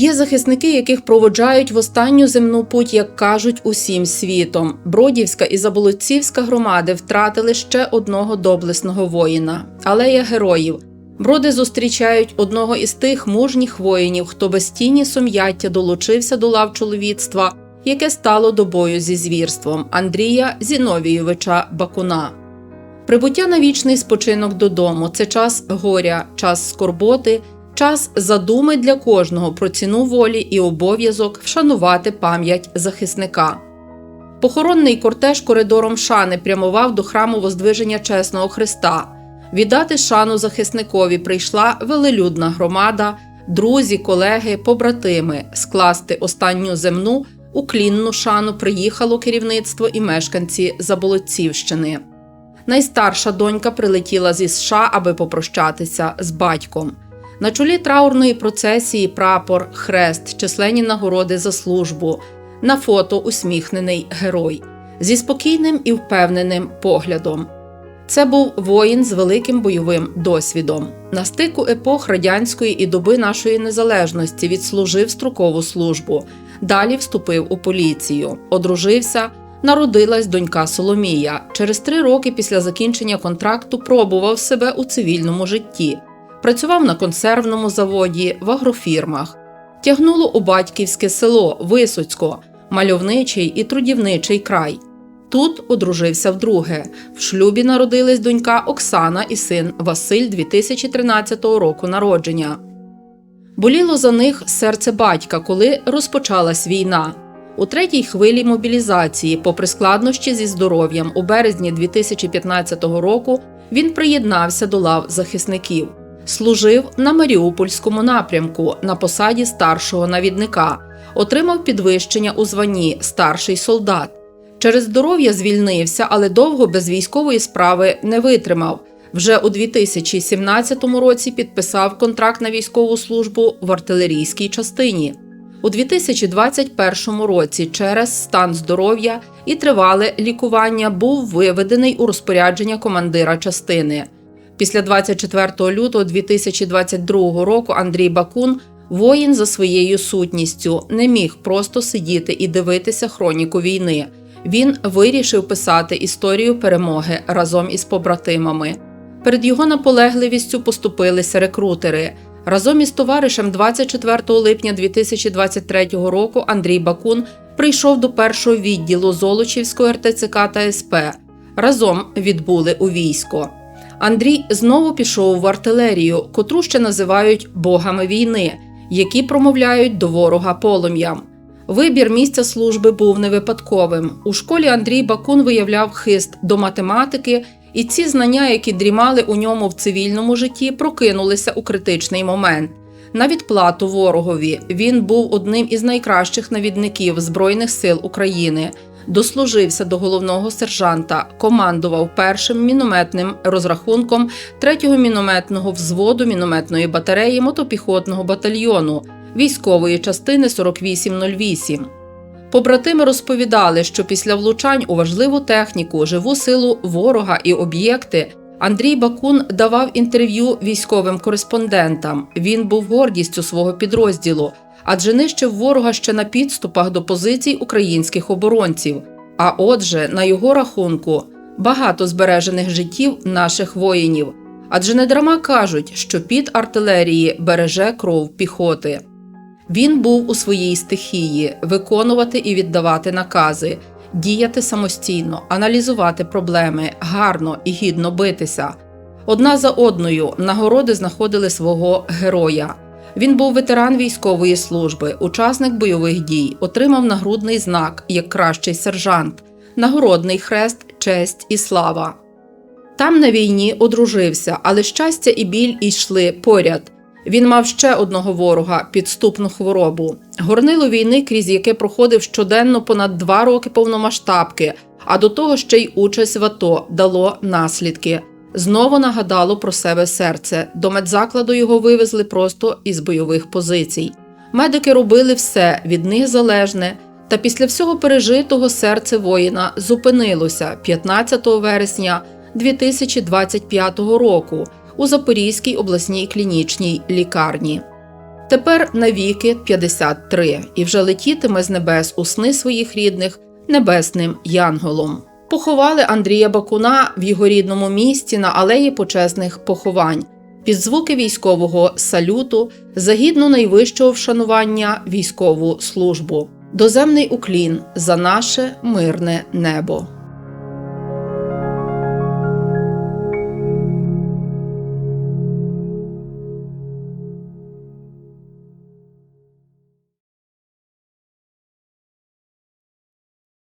Є захисники, яких проводжають в останню земну путь, як кажуть, усім світом. Бродівська і Заболоцівська громади втратили ще одного доблесного воїна, алея героїв. Броди зустрічають одного із тих мужніх воїнів, хто без тіні сум'яття долучився до лав чоловіцтва, яке стало до бою зі звірством Андрія Зіновійовича Бакуна. Прибуття на вічний спочинок додому це час горя, час скорботи, час задуми для кожного про ціну волі і обов'язок вшанувати пам'ять захисника. Похоронний кортеж коридором шани прямував до храму Воздвиження Чесного Христа. Віддати шану захисникові прийшла велелюдна громада, друзі, колеги, побратими. Скласти останню земну уклінну шану приїхало керівництво і мешканці Заболотцівщини. Найстарша донька прилетіла зі США, аби попрощатися з батьком. На чолі траурної процесії прапор, хрест, численні нагороди за службу. На фото усміхнений герой зі спокійним і впевненим поглядом. Це був воїн з великим бойовим досвідом. На стику епох радянської і доби нашої незалежності відслужив строкову службу. Далі вступив у поліцію, одружився. Народилась донька Соломія. Через три роки після закінчення контракту пробував себе у цивільному житті. Працював на консервному заводі, в агрофірмах. Тягнуло у батьківське село Висоцько, мальовничий і трудівничий край. Тут одружився вдруге. В шлюбі народились донька Оксана і син Василь 2013 року народження. Боліло за них серце батька, коли розпочалась війна. У третій хвилі мобілізації, попри складнощі зі здоров'ям, у березні 2015 року він приєднався до лав захисників, служив на Маріупольському напрямку на посаді старшого навідника, отримав підвищення у званні старший солдат. Через здоров'я звільнився, але довго без військової справи не витримав. Вже у 2017 році підписав контракт на військову службу в артилерійській частині. У 2021 році через стан здоров'я і тривале лікування був виведений у розпорядження командира частини. Після 24 лютого 2022 року Андрій Бакун, воїн за своєю сутністю, не міг просто сидіти і дивитися хроніку війни. Він вирішив писати історію перемоги разом із побратимами. Перед його наполегливістю поступилися рекрутери. Разом із товаришем 24 липня 2023 року Андрій Бакун прийшов до першого відділу Золочівської РТЦК та СП. Разом відбули у військо. Андрій знову пішов в артилерію, котру ще називають богами війни, які промовляють до ворога полум'ям. Вибір місця служби був не випадковим. У школі Андрій Бакун виявляв хист до математики, і ці знання, які дрімали у ньому в цивільному житті, прокинулися у критичний момент. На відплату ворогові він був одним із найкращих навідників Збройних сил України. Дослужився до головного сержанта, командував першим мінометним розрахунком 3-го мінометного взводу мінометної батареї мотопіхотного батальйону військової частини 4808. Побратими розповідали, що після влучань у важливу техніку, живу силу ворога і об'єкти Андрій Бакун давав інтерв'ю військовим кореспондентам. Він був гордістю свого підрозділу, адже нищив ворога ще на підступах до позицій українських оборонців. А отже, на його рахунку багато збережених життів наших воїнів. Адже не дарма кажуть, що під артилерії береже кров піхоти. Він був у своїй стихії виконувати і віддавати накази, діяти самостійно, аналізувати проблеми, гарно і гідно битися. Одна за одною нагороди знаходили свого героя. Він був ветеран військової служби, учасник бойових дій, отримав нагрудний знак як кращий сержант, нагородний хрест, честь і слава. Там на війні одружився, але щастя і біль йшли поряд. Він мав ще одного ворога підступну хворобу, горнило війни, крізь яке проходив щоденно понад два роки повномасштабки, а до того ще й участь в АТО дало наслідки. Знову нагадало про себе серце. До медзакладу його вивезли просто із бойових позицій. Медики робили все від них залежне. Та після всього пережитого серце воїна зупинилося 15 вересня 2025 року у Запорізькій обласній клінічній лікарні. Тепер навіки 53, і вже летітиме з небес у сни своїх рідних небесним янголом. Поховали Андрія Бакуна в його рідному місті на алеї почесних поховань під звуки військового салюту загідно найвищого вшанування військову службу. Доземний уклін за наше мирне небо.